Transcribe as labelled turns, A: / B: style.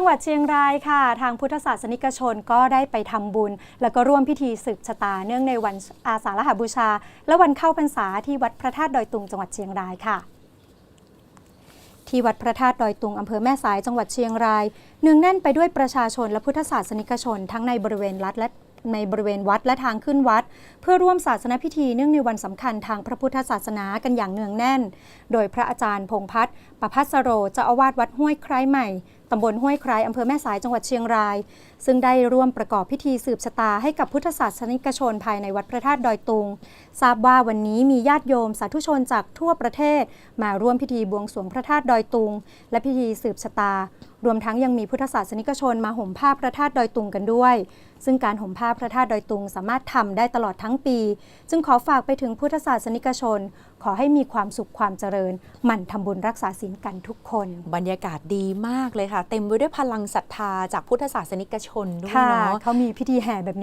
A: จังหวัดเชียงรายค่ะ ทางพุทธศาสนิกชนก็ได้ไปทำบุญ แล้วก็ร่วมพิธีสืบชะตาเนื่องในวันอาสาฬหาบูชา และวันเข้าพรรษาที่วัดพระธาตุดอยตุงจังหวัดเชียงรายค่ะที่วัดพระธาตุดอยตุงอำเภอแม่สายจังหวัดเชียงรายเนืองแน่นไปด้วยประชาชนและพุทธศาสนิกชน ทั้งในบริเวณรัฐและในบริเวณวัดและทางขึ้นวัด เพื่อร่วมศาสนพิธีเนื่องในวันสำคัญทางพระพุทธศาสนากันอย่างเนืองแน่น โดยพระอาจารย์พงพัฒน์ประพัสโรเจ้าอาวาสวัดห้วยไคร้ใหม่ ตำบลห้วยไคร้อำเภอแม่สายจังหวัดเชียงราย ซึ่งได้ร่วมประกอบพิธีสืบชะตาให้กับพุทธศาสนิกชนภายในวัดพระธาตุดอยตุง ทราบว่าวันนี้มีญาติโยมสาธุชนจากทั่วประเทศ มาร่วมพิธีบวงสรวงพระธาตุดอยตุง และพิธีสืบชะตารวมทั้งยังมีพุทธศาสนิกชนมาห่มผ้าพระธาตุดอยตุงกันด้วย ซึ่งการห่มผ้าพระธาตุดอยตุงสามารถทำได้ตลอดทั้งปี จึงขอฝากไปถึงพุทธศาสนิกชน ขอให้มีความสุขความเจริญ หมั่นทำบุญรักษาศีลกันทุกคน
B: บรรยากาศดีมากเลยค่ะ เต็มไปด้วยพลังศรัทธาจากพุทธศาสนิกชนด้วย
A: ค่ะ
B: เนาะ
A: เขามีพิธีแห่แบบ